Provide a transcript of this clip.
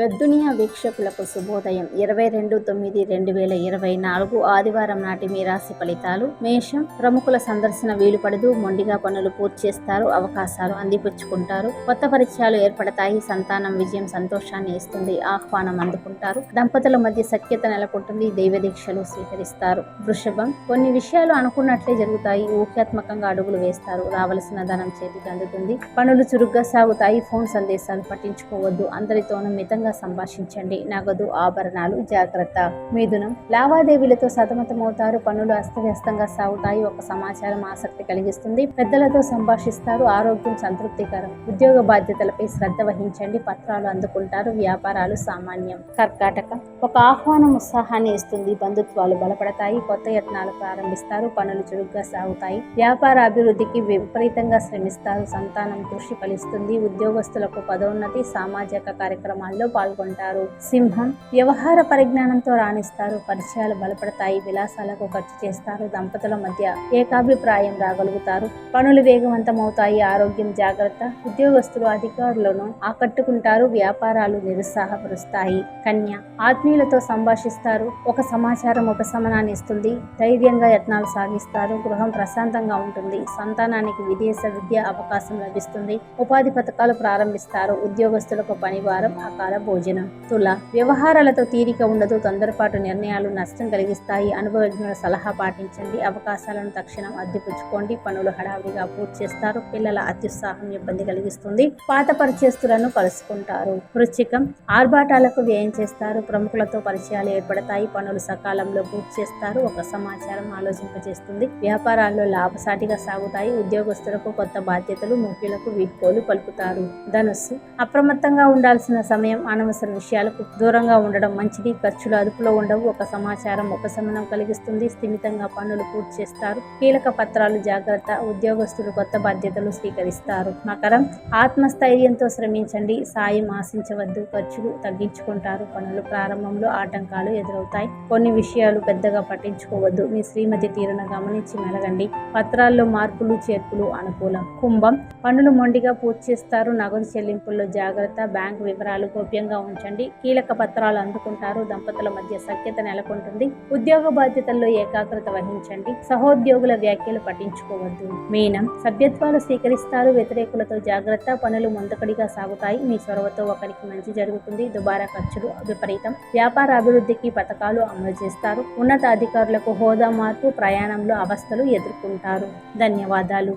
వెద్దునియా వీక్షకులకు శుభోదయం. ఇరవై రెండు తొమ్మిది రెండు వేల ఇరవై నాలుగు ఆదివారం నాటి మీ రాశి ఫలితాలు. మేషం ప్రముఖుల సందర్శన వీలు పడదు. మొండిగా పనులు పూర్తి చేస్తారు. అవకాశాలు అందిపుచ్చుకుంటారు. కొత్త పరిచయాలు ఏర్పడతాయి. సంతానం విజయం సంతోషాన్ని ఇస్తుంది. ఆహ్వానం అందుకుంటారు. దంపతుల మధ్య సఖ్యత నెలకొంటుంది. దైవ దీక్షలు స్వీకరిస్తారు. వృషభం కొన్ని విషయాలు అనుకున్నట్లే జరుగుతాయి. ఊహ్యాత్మకంగా అడుగులు వేస్తారు. రావలసిన ధనం చేతికి అందుతుంది. పనులు చురుగ్గా సాగుతాయి. ఫోన్ సందేశాలు పట్టించుకోవద్దు. అందరితోనూ మితంగా సంభాషించండి. నగదు ఆభరణాలు జాగ్రత్త మిథునం. లావాదేవీలతో సతమతమవుతారు. పనులు అస్తవ్యస్తంగా సాగుతాయి. ఒక సమాచారం ఆసక్తి కలిగిస్తుంది. పెద్దలతో సంభాషిస్తారు. ఆరోగ్యం సంతృప్తికరం. ఉద్యోగ బాధ్యతలపై శ్రద్ధ వహించండి. పత్రాలు అందుకుంటారు. వ్యాపారాలు సామాన్యం. కర్కాటక. ఒక ఆహ్వానం ఉత్సాహాన్ని ఇస్తుంది. బంధుత్వాలు బలపడతాయి. కొత్త యత్నాలు ప్రారంభిస్తారు. పనులు చురుగ్గా సాగుతాయి. వ్యాపార అభివృద్ధికి విపరీతంగా శ్రమిస్తారు. సంతానం కృషి ఫలిస్తుంది. ఉద్యోగస్తులకు పదోన్నతి సామాజిక కార్యక్రమాల్లో పాల్గొంటారు. సింహం వ్యవహార పరిజ్ఞానంతో రాణిస్తారు. పరిచయాలు బలపడతాయి. విలాసాలకు ఖర్చు చేస్తారు. దంపతుల మధ్య ఏకాభిప్రాయం రాగలుగుతారు. పనులు వేగవంతమవుతాయి. ఆరోగ్యం జాగ్రత్త. ఉద్యోగస్తులు అధికారులను ఆకట్టుకుంటారు. వ్యాపారాలు నిరుత్సాహపరుస్తాయి. కన్య ఆత్మీయులతో సంభాషిస్తారు. ఒక సమాచారం ఉపశమనాన్ని ఇస్తుంది. ధైర్యంగా యత్నాలు సాగిస్తారు. గృహం ప్రశాంతంగా ఉంటుంది. సంతానానికి విదేశ విద్య అవకాశం లభిస్తుంది. ఉపాధి పథకాలు ప్రారంభిస్తారు. ఉద్యోగస్తులకు పనివారం అకాల భోజనం. తుల వ్యవహారాలతో తీరిక ఉండదు తొందరపాటు నిర్ణయాలు నష్టం కలిగిస్తాయి అనుభవజ్ఞుల సలహా పాటించండి అవకాశాలను తక్షణం అద్దెపుచ్చుకోండి పనులు హడావిడిగా పూర్తి చేస్తారు పిల్లల అత్యుత్సాహం ఇబ్బంది కలిగిస్తుంది పాత పరిచయస్తులను కలుసుకుంటారు. వృశ్చికం ఆర్భాటాలకు వ్యయం చేస్తారు ప్రముఖులతో పరిచయాలు ఏర్పడతాయి పనులు సకాలంలో పూర్తి చేస్తారు ఒక సమాచారం ఆలోచింపజేస్తుంది వ్యాపారాల్లో లాభసాటిగా సాగుతాయి ఉద్యోగస్తులకు కొత్త బాధ్యతలు ముఖ్యులకు వీడ్కోలు పలుకుతారు. ధనుస్సు అప్రమత్తంగా ఉండాల్సిన సమయం అనవసర విషయాలకు దూరంగా ఉండడం మంచిది. ఖర్చులు అదుపులో ఉండవు. ఒక సమాచారం ఉపశమనం కలిగిస్తుంది. స్థిమితంగా పనులు పూర్తి చేస్తారు. కీలక పత్రాలు జాగ్రత్త ఉద్యోగస్తులు కొత్త బాధ్యతలు స్వీకరిస్తారు. మకరం ఆత్మస్థైర్యంతో శ్రమించండి. సాయం ఆశించవద్దు. ఖర్చులు తగ్గించుకుంటారు. పనులు ప్రారంభంలో ఆటంకాలు ఎదురవుతాయి. కొన్ని విషయాలు పెద్దగా పట్టించుకోవద్దు. మీ శ్రీమతి తీరును గమనించి మెలగండి. పత్రాల్లో మార్పులు చేర్పులు అనుకూలం. కుంభం పనులు మొండిగా పూర్తి చేస్తారు. నగదు చెల్లింపుల్లో జాగ్రత్త. బ్యాంకు వివరాలు గోప్యంగా ఉంచండి. కీలక పత్రాలు అందుకుంటారు. దంపతుల మధ్య సఖ్యత నెలకొంటుంది. ఉద్యోగ బాధ్యతల్లో ఏకాగ్రత వహించండి. సహోద్యోగుల వ్యాఖ్యలు పట్టించుకోవద్దు. మీనం సభ్యత్వాలు స్వీకరిస్తారు. వ్యతిరేకులతో జాగ్రత్త. పనులు ముందకడిగా సాగుతాయి. మీ చొరవతో ఒకరికి మంచి జరుగుతుంది. దుబారా ఖర్చులు విపరీతం. వ్యాపార అభివృద్ధికి పథకాలు అమలు చేస్తారు. ఉన్నత అధికారులకు హోదా మార్పు ప్రయాణంలో అవస్థలు ఎదుర్కొంటారు. ధన్యవాదాలు.